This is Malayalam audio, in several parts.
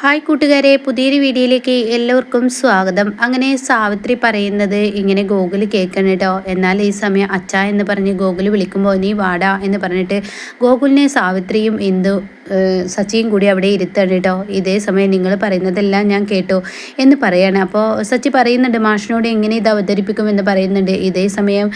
ഹായ് കൂട്ടുകാരെ പുതിയൊരു വീഡിയോയിലേക്ക് എല്ലാവർക്കും സ്വാഗതം. അങ്ങനെ സാവിത്രി പറയുന്നത് ഇങ്ങനെ ഗോകുൽ കേൾക്കണം കേട്ടോ എന്നാൽ ഈ സമയം അച്ഛ എന്ന് പറഞ്ഞ് ഗോകുൽ വിളിക്കുമ്പോൾ നീ വാടാ എന്ന് പറഞ്ഞിട്ട് ഗോകുലിനെ സാവിത്രിയും ഇന്ദു സച്ചിയും കൂടി അവിടെ ഇരുത്താണ് കേട്ടോ ഇതേ സമയം നിങ്ങൾ പറയുന്നതെല്ലാം ഞാൻ കേട്ടു എന്ന് പറയാണ്. അപ്പോൾ സച്ചി പറയുന്നുണ്ട് മാഷിനോട് എങ്ങനെ ഇത് അവതരിപ്പിക്കുമെന്ന് പറയുന്നുണ്ട്. ഇതേ സമയം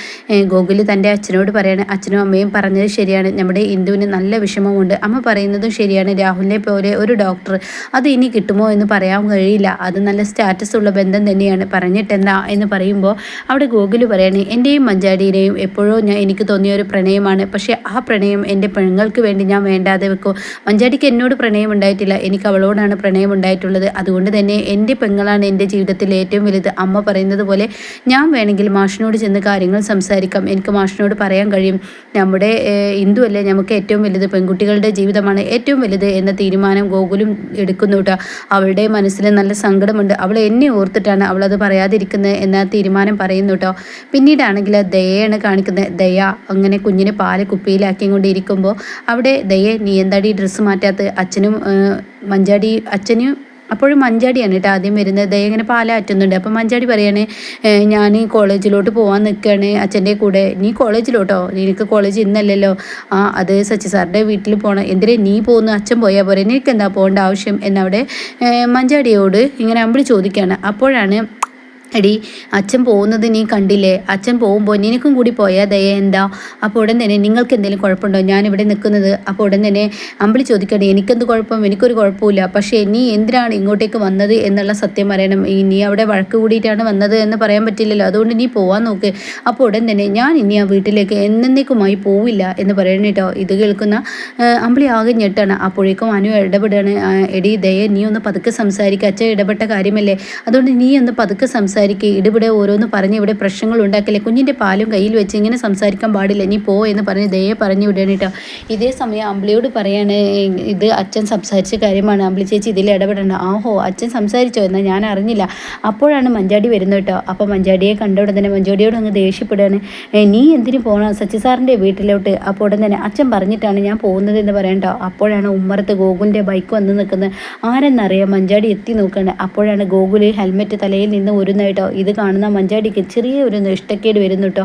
ഗോകുൽ തന്റെ അച്ഛനോട് പറയാണ് അച്ഛനും അമ്മയും പറഞ്ഞത് ശരിയാണ്. നമ്മുടെ ഇന്ദുവിന് നല്ല വിഷമമുണ്ട്. അമ്മ പറയുന്നതും ശരിയാണ്. രാഹുലിനെ പോലെ ഒരു ഡോക്ടർ അത് ഇനി കിട്ടുമോ എന്ന് പറയാൻ കഴിയില്ല. അത് നല്ല സ്റ്റാറ്റസ് ഉള്ള ബന്ധം തന്നെയാണ്. പറഞ്ഞിട്ടെന്താ എന്ന് പറയുമ്പോൾ അവിടെ ഗൂഗിൾ പറയാണ് എന്റെയും മഞ്ചാടിയുടെയും എപ്പോഴോ ഞാൻ എനിക്ക് തോന്നിയ ഒരു പ്രണയമാണ്. പക്ഷേ ആ പ്രണയം എന്റെ പെണ്ണുങ്ങൾക്ക് വേണ്ടി ഞാൻ വേണ്ടാതെ വെക്കും. മഞ്ചാടിക്ക് എന്നോട് പ്രണയം ഉണ്ടായിട്ടില്ല. എനിക്ക് അവളോടാണ് പ്രണയം ഉണ്ടായിട്ടുള്ളത്. അതുകൊണ്ട് തന്നെ എന്റെ പെങ്ങളാണ് എന്റെ ജീവിതത്തിൽ ഏറ്റവും വലുത്. അമ്മ പറയുന്നത് പോലെ ഞാൻ വേണമെങ്കിൽ മാഷിനോട് ചെന്ന് കാര്യങ്ങൾ സംസാരിക്കാം. എനിക്ക് മാഷിനോട് പറയാൻ കഴിയും. നമ്മുടെ ഹിന്ദു അല്ലേ? നമുക്ക് ഏറ്റവും വലുത് പെൺകുട്ടികളുടെ ജീവിതമാണ് ഏറ്റവും വലുത് എന്ന തീരുമാനം ഗോകുലും എടുക്കുന്നു കേട്ടോ. അവളുടെ മനസ്സിൽ നല്ല സങ്കടമുണ്ട്. അവൾ എന്നെ ഓർത്തിട്ടാണ് അവളത് പറയാതിരിക്കുന്നത് എന്ന തീരുമാനം പറയുന്നു കേട്ടോ. പിന്നീടാണെങ്കിൽ ദയാണ് കാണിക്കുന്നത്. ദയ അങ്ങനെ കുഞ്ഞിനെ പാൽ കുപ്പിയിലാക്കി കൊണ്ടിരിക്കുമ്പോൾ അവിടെ ദയ നീ എന്താടി ഡ്രസ്സ് മാറ്റാത്ത അച്ഛനും മഞ്ചാടി അച്ഛനും അപ്പോഴും മഞ്ചാടിയാണ് കേട്ടോ ആദ്യം വരുന്നത്. ദയ ഇങ്ങനെ പാലാറ്റുന്നുണ്ട്. അപ്പം മഞ്ചാടി പറയാണ് ഞാൻ കോളേജിലോട്ട് പോകാൻ നിൽക്കുകയാണ് അച്ഛന്റെ കൂടെ. നീ കോളേജിലോട്ടോ? നിനക്ക് കോളേജ് ഇന്നല്ലല്ലോ. ആ അത് സച്ചി സാറിന്റെ വീട്ടിൽ പോകണം എന്തിനാ നീ പോകുന്നു അച്ഛൻ പോയാൽ പോരെ. നിനക്ക് എന്താ പോകേണ്ട ആവശ്യം? എന്നവിടെ മഞ്ചാടിയോട് ഇങ്ങനെ അമ്പിളി ചോദിക്കുകയാണ്. അപ്പോഴാണ് എടി അച്ഛൻ പോകുന്നത് നീ കണ്ടില്ലേ? അച്ഛൻ പോകുമ്പോൾ നിനക്കും കൂടി പോയാൽ ദയ എന്താ? അപ്പോൾ ഉടൻ തന്നെ നിങ്ങൾക്ക് എന്തെങ്കിലും കുഴപ്പമുണ്ടോ? ഞാനിവിടെ നിൽക്കുന്നത്. അപ്പോൾ ഉടൻ തന്നെ അമ്പിളി ചോദിക്കണേ എനിക്കെന്ത് കുഴപ്പം? എനിക്കൊരു കുഴപ്പമില്ല പക്ഷേ നീ എന്തിനാണ് ഇങ്ങോട്ടേക്ക് വന്നത് എന്നുള്ള സത്യം പറയണം. നീ അവിടെ വഴക്ക് കൂടിയിട്ടാണ് വന്നത് എന്ന് പറയാൻ പറ്റില്ലല്ലോ. അതുകൊണ്ട് നീ പോവാൻ നോക്ക്. അപ്പോൾ ഉടൻ തന്നെ ഞാൻ ഇനി ആ വീട്ടിലേക്ക് എന്നേക്കുമായി പോവില്ല എന്ന് പറയണം കേട്ടോ. ഇത് കേൾക്കുന്ന അമ്പിളി ആകെ ഞെട്ടാണ്. അപ്പോഴേക്കും അനു ഇടപെടുകയാണ് എടി ദയ നീ ഒന്ന് പതുക്കെ സംസാരിക്കുക അച്ഛൻ ഇടപെട്ട കാര്യമല്ലേ? അതുകൊണ്ട് നീ ഒന്ന് പതുക്കെ സംസാരിക്കുക സംസാരിക്കുക. ഇടിവിടെ ഓരോന്ന് പറഞ്ഞ് ഇവിടെ പ്രശ്നങ്ങൾ ഉണ്ടാക്കില്ലേ? കുഞ്ഞിന്റെ പാലും കയ്യിൽ വെച്ച് ഇങ്ങനെ സംസാരിക്കാൻ പാടില്ല. നീ പോ എന്ന് പറഞ്ഞ് ദയെ പറഞ്ഞു വിടണം കേട്ടോ. ഇതേ സമയം അമ്പിളിയോട് പറയാണ് ഇത് അച്ഛൻ സംസാരിച്ച കാര്യമാണ്. അമ്പിളി ചേച്ചി ഇതിൽ ഇടപെടണം ആഹോ അച്ഛൻ സംസാരിച്ചോ എന്നാൽ ഞാൻ അറിഞ്ഞില്ല. അപ്പോഴാണ് മഞ്ചാടി വരുന്നത് കേട്ടോ. അപ്പോൾ മഞ്ചാടിയെ കണ്ട ഉടൻ തന്നെ മഞ്ചാടിയോട് അങ്ങ് ദേഷ്യപ്പെടുകയാണ്. നീ എന്തിനു പോകണം സച്ചി സാറിന്റെ വീട്ടിലോട്ട്. അപ്പോൾ ഉടൻ തന്നെ അച്ഛൻ പറഞ്ഞിട്ടാണ് ഞാൻ പോകുന്നത് എന്ന് പറയണ്ടോ അപ്പോഴാണ് ഉമ്മറത്ത് ഗോകുലിന്റെ ബൈക്ക് വന്ന് നിൽക്കുന്നത്. ആരെന്നറിയാം മഞ്ചാടി എത്തി നോക്കുകയാണ് അപ്പോഴാണ് ഗോകുൽ ഹെൽമെറ്റ് തലയിൽ നിന്ന് ഒരു കേട്ടോ. ഇത് കാണുന്ന മഞ്ചാടിക്ക് ചെറിയ ഒരു ഇഷ്ടക്കേട് വരുന്നു കേട്ടോ.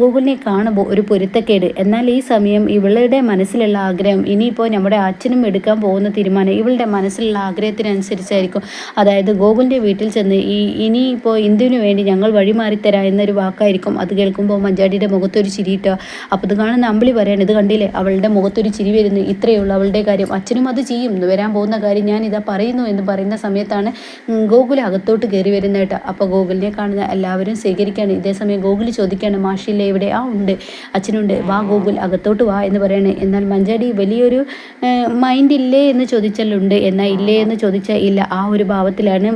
ഗൂഗിളിനെ കാണുമ്പോൾ ഒരു പൊരുത്തക്കേട്. എന്നാൽ ഈ സമയം ഇവളുടെ മനസ്സിലുള്ള ആഗ്രഹം ഇനിയിപ്പോൾ നമ്മുടെ അച്ഛനും എടുക്കാൻ പോകുന്ന തീരുമാനം ഇവളുടെ മനസ്സിലുള്ള ആഗ്രഹത്തിനനുസരിച്ചായിരിക്കും. അതായത് ഗോകുലിന്റെ വീട്ടിൽ ചെന്ന് ഈ ഇനിയിപ്പോൾ ഇന്ദുവിന് വേണ്ടി ഞങ്ങൾ വഴിമാറിത്തരാം എന്നൊരു വാക്കായിരിക്കും. അത് കേൾക്കുമ്പോൾ മഞ്ചാടിയുടെ മുഖത്തൊരു ചിരി കിട്ടുക അപ്പോൾ ഇത് കാണുന്ന അമ്പിളി പറയാണ് ഇത് കണ്ടില്ലേ? അവളുടെ മുഖത്തൊരു ചിരി വരുന്നു. ഇത്രയേ ഉള്ളൂ അവളുടെ കാര്യം. അച്ഛനും അത് ചെയ്യും. വരാൻ പോകുന്ന കാര്യം ഞാൻ ഇതാ പറയുന്നു എന്ന് പറയുന്ന സമയത്താണ് ഗോകുൽ അകത്തോട്ട് കയറി വരുന്ന കേട്ടോ. അപ്പോൾ ഗൂഗിളിനെ കാണുന്ന എല്ലാവരും സ്വീകരിക്കുകയാണ് ഇതേസമയം ഗൂഗിൾ ചോദിക്കുകയാണ് മാഷില്ലേ ഇവിടെ ആ ഉണ്ട് അച്ഛനുണ്ട്. വാ ഗൂഗിൾ അകത്തോട്ട് വാ എന്ന് പറയണേ. എന്നാൽ മഞ്ചാടി വലിയൊരു മൈൻഡ് ഇല്ലേ എന്ന് ചോദിച്ചാലുണ്ട് എന്നാൽ ഇല്ലേ എന്ന് ചോദിച്ചാൽ ഇല്ല. ആ ഒരു ഭാവത്തിലാണ്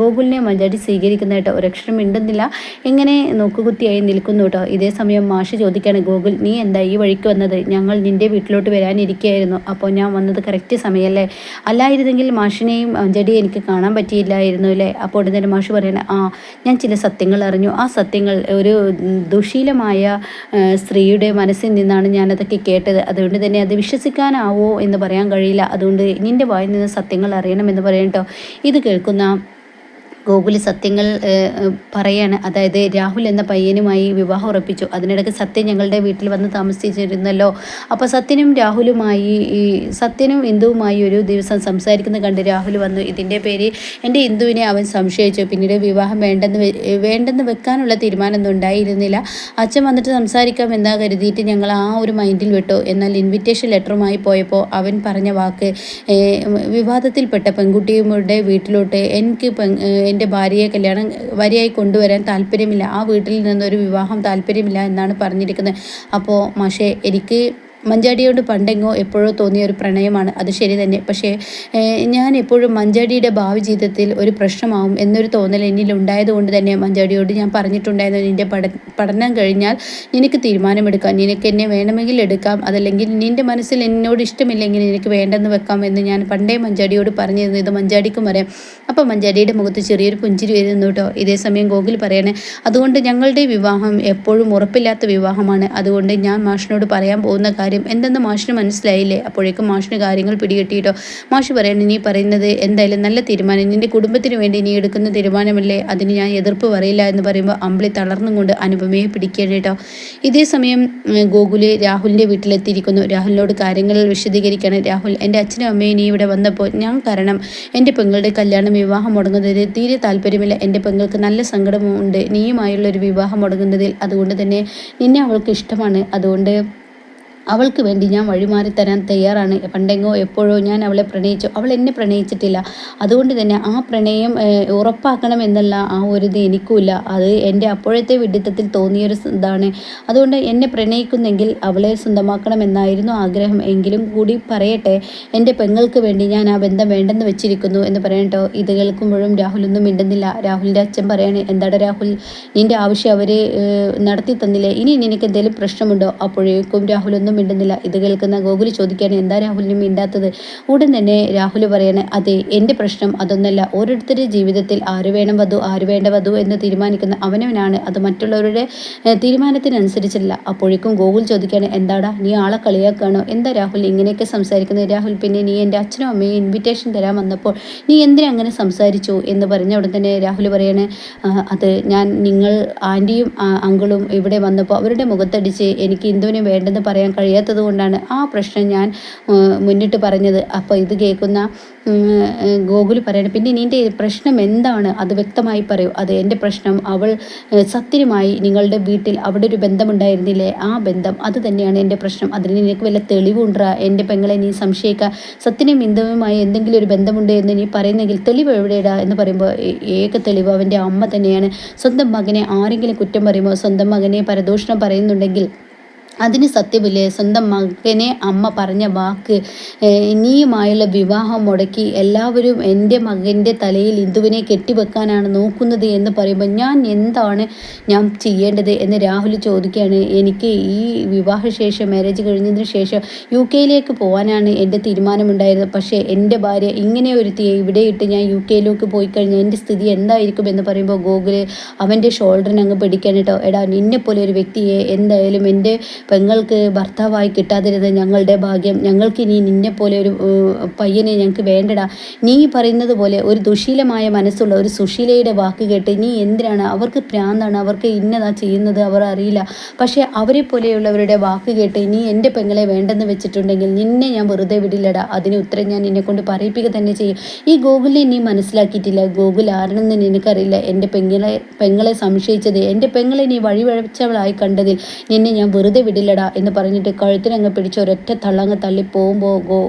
ഗൂഗിളിനെ മഞ്ചാടി സ്വീകരിക്കുന്നതായിട്ട് ഒരക്ഷരം മിണ്ടുന്നില്ല. എങ്ങനെ നോക്കുകുത്തിയായി നിൽക്കുന്നു കേട്ടോ. ഇതേ സമയം മാഷ് ചോദിക്കുകയാണ് ഗൂഗിൾ നീ എന്താ ഈ വഴിക്ക് വന്നത്? ഞങ്ങൾ നിന്റെ വീട്ടിലോട്ട് വരാനിരിക്കുകയായിരുന്നു അപ്പോൾ ഞാൻ വന്നത് കറക്റ്റ് സമയമല്ലേ അല്ലായിരുന്നെങ്കിൽ മാഷിനെയും മഞ്ചാടിയെ എനിക്ക് കാണാൻ പറ്റിയില്ലായിരുന്നു അല്ലേ? അപ്പോൾ ഉടനെ മാഷ് പറയണേ ആ ഞാൻ ചില സത്യങ്ങൾ അറിഞ്ഞു. ആ സത്യങ്ങൾ ഒരു ദുഷീലമായ സ്ത്രീയുടെ മനസ്സിൽ നിന്നാണ് ഞാനതൊക്കെ കേട്ടത്. അതുകൊണ്ട് തന്നെ അത് വിശ്വസിക്കാനാവോ എന്ന് പറയാൻ കഴിയില്ല. അതുകൊണ്ട് നിന്റെ വായിൽ നിന്ന് സത്യങ്ങൾ അറിയണമെന്ന് പറയട്ടോ ഇത് കേൾക്കുന്ന ഗോകുൽ സത്യങ്ങൾ പറയാണ്. അതായത് രാഹുൽ എന്ന പയ്യനുമായി വിവാഹം ഉറപ്പിച്ചു. അതിനിടയ്ക്ക് സത്യൻ ഞങ്ങളുടെ വീട്ടിൽ വന്ന് താമസിച്ചിരുന്നല്ലോ. അപ്പോൾ സത്യനും രാഹുലുമായി ഈ സത്യനും ഇന്ദുവുമായി ഒരു ദിവസം സംസാരിക്കുന്ന കണ്ട് രാഹുൽ വന്നു. ഇതിന്റെ പേര് എന്റെ ഇന്ദുവിനെ അവൻ സംശയിച്ചു. പിന്നീട് വിവാഹം വേണ്ടെന്ന് വേണ്ടെന്ന് വെക്കാനുള്ള തീരുമാനമൊന്നും ഉണ്ടായിരുന്നില്ല. അച്ഛൻ വന്നിട്ട് സംസാരിക്കാം എന്നാ കരുതിയിട്ട് ഞങ്ങൾ ആ ഒരു മൈൻഡിൽ വിട്ടു. എന്നാൽ ഇൻവിറ്റേഷൻ ലെറ്ററുമായി പോയപ്പോൾ അവൻ പറഞ്ഞ വാക്ക് വിവാദത്തിൽപ്പെട്ട പെൺകുട്ടിയുടെ വീട്ടിലോട്ട് എനിക്ക് എന്റെ ഭാര്യയെ കല്യാണം ഭാര്യയായി കൊണ്ടുവരാൻ താല്പര്യമില്ല. ആ വീട്ടിൽ നിന്നൊരു വിവാഹം താല്പര്യമില്ല എന്നാണ് പറഞ്ഞിരിക്കുന്നത്. അപ്പോൾ മാഷേ എനിക്ക് മഞ്ചാടിയോട് പണ്ടെങ്ങോ എപ്പോഴോ തോന്നിയ ഒരു പ്രണയമാണ്. അത് ശരി തന്നെ. പക്ഷേ ഞാൻ എപ്പോഴും മഞ്ചാടിയുടെ ഭാവി ജീവിതത്തിൽ ഒരു പ്രശ്നമാവും എന്നൊരു തോന്നൽ എന്നിൽ ഉണ്ടായതുകൊണ്ട് തന്നെ മഞ്ചാടിയോട് ഞാൻ പറഞ്ഞിട്ടുണ്ടായിരുന്നു നിന്റെ പഠ പഠനം കഴിഞ്ഞാൽ നിനക്ക് തീരുമാനമെടുക്കാം. നിനക്ക് എന്നെ വേണമെങ്കിൽ എടുക്കാം. അതല്ലെങ്കിൽ നിന്റെ മനസ്സിൽ എന്നോട് ഇഷ്ടമില്ലെങ്കിൽ നിനക്ക് വേണ്ടെന്ന് വെക്കാം എന്ന് ഞാൻ പണ്ടേ മഞ്ചാടിയോട് പറഞ്ഞിരുന്നു. ഇത് മഞ്ചാടിക്കും വരെ. അപ്പോൾ മഞ്ചാടിയുടെ മുഖത്ത് ചെറിയൊരു പുഞ്ചിരി വരുന്നു കേട്ടോ. ഇതേ സമയം ഗോകുൽ പറയണേ അതുകൊണ്ട് ഞങ്ങളുടെ വിവാഹം എപ്പോഴും ഉറപ്പില്ലാത്ത വിവാഹമാണ്. അതുകൊണ്ട് ഞാൻ മാഷിനോട് പറയാൻ പോകുന്ന കാര്യം കാര്യം? എന്തെന്ന് മാഷിന് മനസ്സിലായില്ലേ? അപ്പോഴേക്കും മാഷിന് കാര്യങ്ങൾ പിടികിട്ടിയിട്ടോ? മാഷ് പറയണം നീ പറയുന്നത് എന്തായാലും നല്ല തീരുമാനം. നിന്റെ കുടുംബത്തിന് വേണ്ടി നീ എടുക്കുന്ന തീരുമാനമല്ലേ? അതിന് ഞാൻ എതിർപ്പ് പറയില്ല എന്ന് പറയുമ്പോൾ അമ്പിളി തളർന്നും കൊണ്ട് അനുപമയെ കേട്ടോ. ഇതേ സമയം ഗോകുൽ രാഹുലിന്റെ വീട്ടിലെത്തിയിരിക്കുന്നു. രാഹുലിനോട് കാര്യങ്ങൾ വിശദീകരിക്കണം രാഹുൽ എന്റെ അച്ഛനും അമ്മയും നീ ഇവിടെ വന്നപ്പോൾ ഞാൻ കാരണം എന്റെ പെങ്ങളുടെ കല്യാണം വിവാഹം മുടങ്ങുന്നതിൽ തീരെ താല്പര്യമില്ല. എന്റെ പെങ്ങൾക്ക് നല്ല സങ്കടമുണ്ട് നീയുമായുള്ള ഒരു വിവാഹം മുടങ്ങുന്നതിൽ അതുകൊണ്ട് തന്നെ നിന്നെ അവൾക്ക് ഇഷ്ടമാണ്. അതുകൊണ്ട് അവൾക്ക് വേണ്ടി ഞാൻ വഴിമാറി തരാൻ തയ്യാറാണ്. പണ്ടെങ്ങോ എപ്പോഴോ ഞാൻ അവളെ പ്രണയിച്ചു. അവൾ എന്നെ പ്രണയിച്ചിട്ടില്ല. അതുകൊണ്ട് തന്നെ ആ പ്രണയം ഉറപ്പാക്കണം എന്നുള്ള ആ ഒരു ഇത് എനിക്കുമില്ല. അത് എന്റെ അപ്പോഴത്തെ വിഡിത്തത്തിൽ തോന്നിയൊരു ഇതാണ്. അതുകൊണ്ട് എന്നെ പ്രണയിക്കുന്നെങ്കിൽ അവളെ സ്വന്തമാക്കണമെന്നായിരുന്നു ആഗ്രഹം. എങ്കിലും കൂടി പറയട്ടെ എന്റെ പെങ്ങൾക്ക് വേണ്ടി ഞാൻ ആ ബന്ധം വേണ്ടെന്ന് വെച്ചിരിക്കുന്നു എന്ന് പറയട്ടോ ഇത് കേൾക്കുമ്പോഴും രാഹുലൊന്നും മിണ്ടുന്നില്ല. രാഹുലിന്റെ അച്ഛൻ പറയാണ് എന്താണ് രാഹുൽ? നിന്റെ ആവശ്യം അവർ നടത്തി തന്നില്ലേ? ഇനി നിനക്ക് എന്തെങ്കിലും പ്രശ്നമുണ്ടോ? അപ്പോഴേക്കും രാഹുലൊന്നും മിണ്ടുന്നില്ല. ഇത് കേൾക്കുന്ന ഗോകുലി ചോദിക്കുകയാണ് എന്താ രാഹുലിന് മിണ്ടാത്തത്? ഉടൻ തന്നെ രാഹുൽ പറയണേ അതെ എന്റെ പ്രശ്നം അതൊന്നല്ല. ഓരോരുത്തരുടെ ജീവിതത്തിൽ ആര് വേണം വധു ആര് വേണ്ട വധു എന്ന് തീരുമാനിക്കുന്ന അവനവനാണ്. അത് മറ്റുള്ളവരുടെ തീരുമാനത്തിനനുസരിച്ചല്ല. അപ്പോഴേക്കും ഗോകുൽ ചോദിക്കുകയാണ് എന്താടാ നീ ആളെ കളിയാക്കാണോ എന്താ രാഹുൽ ഇങ്ങനെയൊക്കെ സംസാരിക്കുന്നത്? രാഹുൽ പിന്നെ നീ എന്റെ അച്ഛനും അമ്മയും ഇൻവിറ്റേഷൻ തരാൻ വന്നപ്പോൾ നീ എന്തിനാ അങ്ങനെ സംസാരിച്ചു? എന്ന് പറഞ്ഞ ഉടൻ തന്നെ രാഹുൽ പറയണേ അത് ഞാൻ നിങ്ങൾ ആന്റിയും അങ്കിളും ഇവിടെ വന്നപ്പോൾ അവരുടെ മുഖത്തടിച്ച് എനിക്ക് ഇന്ദുവിനെ വേണ്ടെന്ന് പറയാൻ കഴിയാത്തത് കൊണ്ടാണ് ആ പ്രശ്നം ഞാൻ മുന്നിട്ട് പറഞ്ഞത്. അപ്പോൾ ഇത് കേൾക്കുന്ന ഗോകുൽ പറയണം പിന്നെ നിന്റെ പ്രശ്നം എന്താണ്? അത് വ്യക്തമായി പറയൂ. അത് എന്റെ പ്രശ്നം. അവൾ സത്യമായി നിങ്ങളുടെ വീട്ടിൽ അവിടെ ഒരു ബന്ധമുണ്ടായിരുന്നില്ലേ? ആ ബന്ധം അത് തന്നെയാണ് എന്റെ പ്രശ്നം. അതിന് നിനക്ക് വല്ല തെളിവുണ്ടാ? എന്റെ പെങ്ങളെ നീ സംശയിക്കുക സത്യനും ഇന്ദവുമായി എന്തെങ്കിലും ഒരു ബന്ധമുണ്ട് എന്ന് നീ പറയുന്നെങ്കിൽ തെളിവ് എവിടെയിടാ? എന്ന് പറയുമ്പോൾ ഏക തെളിവ് അവന്റെ അമ്മ തന്നെയാണ്. സ്വന്തം മകനെ ആരെങ്കിലും കുറ്റം പറയുമ്പോൾ സ്വന്തം മകനെ പരദൂഷണം പറയുന്നുണ്ടെങ്കിൽ അതിന് സത്യമില്ലേ? സ്വന്തം മകനെ അമ്മ പറഞ്ഞ വാക്ക് നീയുമായുള്ള വിവാഹം മുടക്കി എല്ലാവരും എന്റെ മകന്റെ തലയിൽ ഇന്ദുവിനെ കെട്ടിവെക്കാനാണ് നോക്കുന്നത് എന്ന് പറയുമ്പോൾ ഞാൻ എന്താണ് ഞാൻ ചെയ്യേണ്ടത് എന്ന് രാഹുൽ ചോദിക്കുകയാണ്. എനിക്ക് ഈ വിവാഹശേഷം മാരേജ് കഴിഞ്ഞതിന് ശേഷം യു കെയിലേക്ക് പോകാനാണ് എന്റെ തീരുമാനമുണ്ടായിരുന്നത്. പക്ഷേ എന്റെ ഭാര്യ ഇങ്ങനെ ഒരുത്തിയെ ഇവിടെ ഇട്ട് ഞാൻ യു കെയിലേക്ക് പോയി കഴിഞ്ഞാൽ എന്റെ സ്ഥിതി എന്തായിരിക്കും എന്ന് പറയുമ്പോൾ ഗോകുൽ അവന്റെ ഷോൾഡറിനങ്ങ് പിടിക്കാൻ കേട്ടോ. എടാ നിന്നെപ്പോലെ ഒരു വ്യക്തിയെ എന്തായാലും എന്റെ പെങ്ങൾക്ക് ഭർത്താവായി കിട്ടാതിരുന്നത് ഞങ്ങളുടെ ഭാഗ്യം. ഞങ്ങൾക്ക് ഇനി നിന്നെ പോലെ ഒരു പയ്യനെ ഞങ്ങൾക്ക് വേണ്ടടാ. നീ പറയുന്നത് പോലെ ഒരു ദുശീലമായ മനസ്സുള്ള ഒരു സുശീലയുടെ വാക്ക് കേട്ട് നീ എന്തിനാണ്? അവർക്ക് പ്രാന്താണ് അവർക്ക് ഇന്നതാ ചെയ്യുന്നത് അവർ അറിയില്ല. പക്ഷേ അവരെ പോലെയുള്ളവരുടെ വാക്ക് കേട്ട് നീ എന്റെ പെങ്ങളെ വേണ്ടെന്ന് വെച്ചിട്ടുണ്ടെങ്കിൽ നിന്നെ ഞാൻ വെറുതെ വിടില്ലടാ. അതിന് ഉത്തരം ഞാൻ നിന്നെ കൊണ്ട് പറയിപ്പിക്കുക തന്നെ ചെയ്യും. ഈ ഗോകുലിനെ നീ മനസ്സിലാക്കിയിട്ടില്ല. ഗോകുൽ ആരെന്ന് നിനക്കറിയില്ല. എന്റെ പെങ്ങളെ പെങ്ങളെ സംശയിച്ചത് എന്റെ പെങ്ങളെ നീ വഴിവഴച്ചവളായി കണ്ടതിൽ നിന്നെ ഞാൻ വെറുതെ വിടില്ല ഇല്ലടാ എന്ന് പറഞ്ഞിട്ട് കഴുത്തിനങ്ങ് പിടിച്ച് ഒരൊറ്റ തള്ളങ്ങ് തള്ളി പോകുമ്പോൾ ഗോ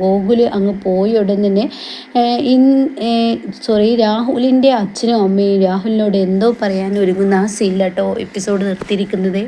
ഗോകുൽ അങ്ങ് പോയി ഉടൻ തന്നെ ഇൻ സോറി രാഹുലിന്റെ അച്ഛനും അമ്മയും രാഹുലിനോട് എന്തോ പറയാൻ ഒരുങ്ങുന്ന ആ സീനിലാട്ടോ എപ്പിസോഡ് നിർത്തിയിരിക്കുന്നത്.